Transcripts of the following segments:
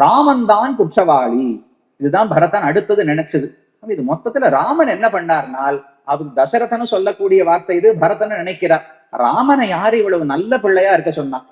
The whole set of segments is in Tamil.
ராமன் தான் குற்றவாளி. இதுதான் பரதன் அடுத்தது நினைச்சது. இது மொத்தத்துல ராமன் என்ன பண்ணார்னால் அவர் தசரதன் சொல்லக்கூடிய வார்த்தை இது பரதன் நினைக்கிறார். ராமனை யார் இவ்வளவு நல்ல பிள்ளையா இருக்க சொன்னான்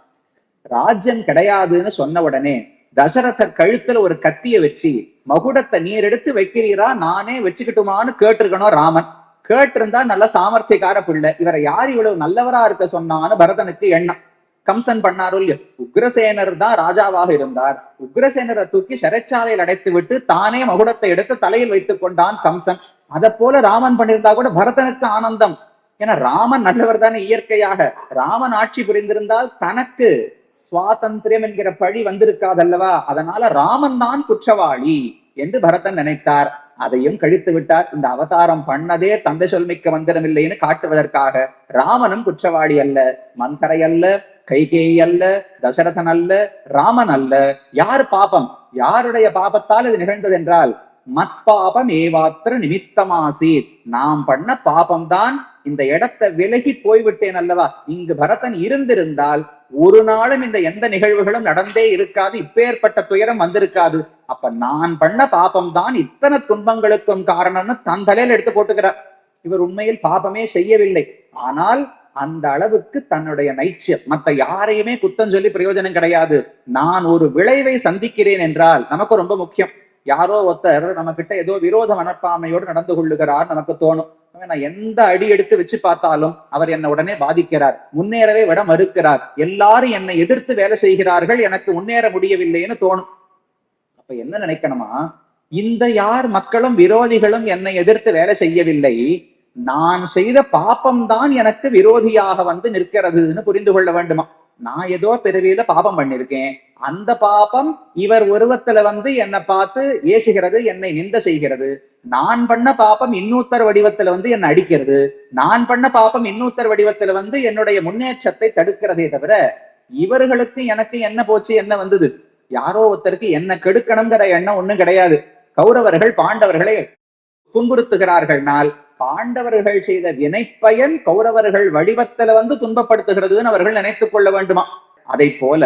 ராஜ்யம் கிடையாதுன்னு சொன்ன உடனே தசரதர் கழுத்துல ஒரு கத்திய வச்சு மகுடத்தை நீர் எடுத்து வைக்கிறீரா? நானே வச்சுக்கிட்டுமான்னு கேட்டிருக்கணும் ராமன். கேட்டிருந்தா நல்ல சாமர்த்தியக்கார பிள்ளை. இவரை யார் இவ்வளவு நல்லவரா இருக்க சொன்னான்னு பரதனுக்கு எண்ணம். கம்சன் பண்ணாருள் உக்ரசேனர் தான் ராஜாவாக இருந்தார். உக்ரசேனரை தூக்கி சிறைச்சாலையில் அடைத்து விட்டு தானே மகுடத்தை எடுத்து தலையில் வைத்துக் கொண்டான் கம்சன். அதை போல ராமன் பண்ணியிருந்தா கூட பரதனுக்கு ஆனந்தம். ஏன்னா ராமன் நல்லவர் தானே இயற்கையாக. ராமன் ஆட்சி புரிந்திருந்தால் தனக்கு சுவாதந்திரம் என்கிற பழி வந்திருக்காதல்லவா? அதனால ராமன் தான் குற்றவாளி என்று பரதன் நினைத்தார். அதையும் கழித்து விட்டார். இந்த அவதாரம் பண்ணதே தந்தை சொல்மிக்க மந்திரம் இல்லைன்னு காட்டுவதற்காக. ராமனும் குற்றவாளி அல்ல. மந்தரை அல்ல. கைகேயி அல்ல தசரதன் அல்ல ராமன் அல்ல யார் பாபம்? யாருடைய பாபத்தால் இது நிகழ்ந்தது என்றால் மத்பாபம் ஏவாத்திர நிமித்தமாசி நாம் பண்ண பாபம்தான் இந்த இடத்தை விலகி போய்விட்டேன் அல்லவா? இங்கு பரதன் இருந்திருந்தால் ஒரு நாளும் இந்த எந்த நிகழ்வுகளும் நடந்தே இருக்காது இப்பேற்பட்ட துயரம் வந்திருக்காது. அப்ப நான் பண்ண பாபம் தான் இத்தனை துன்பங்களுக்கும் காரணம்னு தன் தலையில எடுத்து போட்டுக்கிறார். இவர் உண்மையில் பாபமே செய்யவில்லை. ஆனால் அந்த அளவுக்கு தன்னுடைய நைச்சியம். மத்த யாரையுமே குத்தம் சொல்லி பிரயோஜனம் கிடையாது. நான் ஒரு விளைவை சந்திக்கிறேன் என்றால் நமக்கு ரொம்ப முக்கியம். யாரோ ஒருத்தர் நம்ம கிட்ட ஏதோ விரோத மனப்பான்மையோடு நடந்து கொள்ளுகிறார் நமக்கு தோணும். நான் எந்த அடி எடுத்து வச்சு பார்த்தாலும் அவர் என்னை உடனே பாதிக்கிறார். முன்னேறவே விட மறுக்கிறார். எல்லாரும் என்னை எதிர்த்து வேலை செய்கிறார்கள். எனக்கு முன்னேற முடியவில்லைன்னு தோணும். அப்ப என்ன நினைக்கணுமா? இந்த யார் மக்களும் விரோதிகளும் என்னை எதிர்த்து வேலை செய்யவில்லை. நான் செய்த பாப்பம் தான் எனக்கு விரோதியாக வந்து நிற்கிறதுன்னு புரிந்து கொள்ள வேண்டுமா? நான் ஏதோ பிறவியில பாபம் பண்ணிருக்கேன். அந்த பாபம் இவர் உருவத்துல வந்து என்னை பார்த்து ஏசுகிறது என்னை நிந்த செய்கிறது. நான் பண்ண பாப்பம் இன்னூத்தர் வடிவத்துல வந்து என்னை அடிக்கிறது. நான் பண்ண பாப்பம் இன்னூத்தர் வடிவத்துல வந்து என்னுடைய முன்னேற்றத்தை தடுக்கிறதே தவிர இவர்களுக்கு எனக்கு என்ன போச்சு என்ன வந்தது? யாரோ ஒருத்தருக்கு என்ன கெடுக்கணுங்கிற எண்ணம் ஒண்ணும் கிடையாது. கௌரவர்கள் பாண்டவர்களை துன்புறுத்துகிறார்கள்னால் பாண்டவர்கள் செய்த வினைப்பயன் கௌரவர்கள் வடிவத்துல வந்து துன்பப்படுத்துகிறதுன்னு அவர்கள் நினைத்துக் கொள்ள வேண்டுமா? அதை போல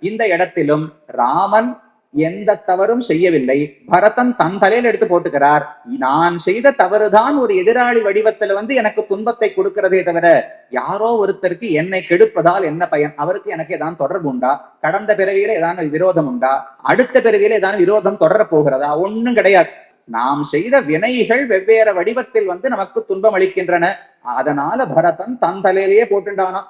இந்த இடத்திலும் ராமன் எந்த தவறும் செய்யவில்லை. பரதன் தன் தலையில் எடுத்து போட்டுக்கிறார். நான் செய்த தவறுதான் ஒரு எதிராளி வடிவத்துல வந்து எனக்கு துன்பத்தை கொடுக்கிறதே தவிர யாரோ ஒருத்தருக்கு என்னை கெடுப்பதால் என்ன பயன்? அவருக்கு எனக்கு ஏதாவது தொடர்பு உண்டா? கடந்த பிறவியில ஏதாவது விரோதம் உண்டா? அடுத்த பிறவியில ஏதாவது விரோதம் தொடர போகிறதா? ஒன்னும் கிடையாது. நாம் செய்த வினைகள் வெவ்வேறு வடிவத்தில் வந்து நமக்கு துன்பம் அளிக்கின்றன. அதனால பரதன் தன் தலையிலேயே போட்டுண்டானா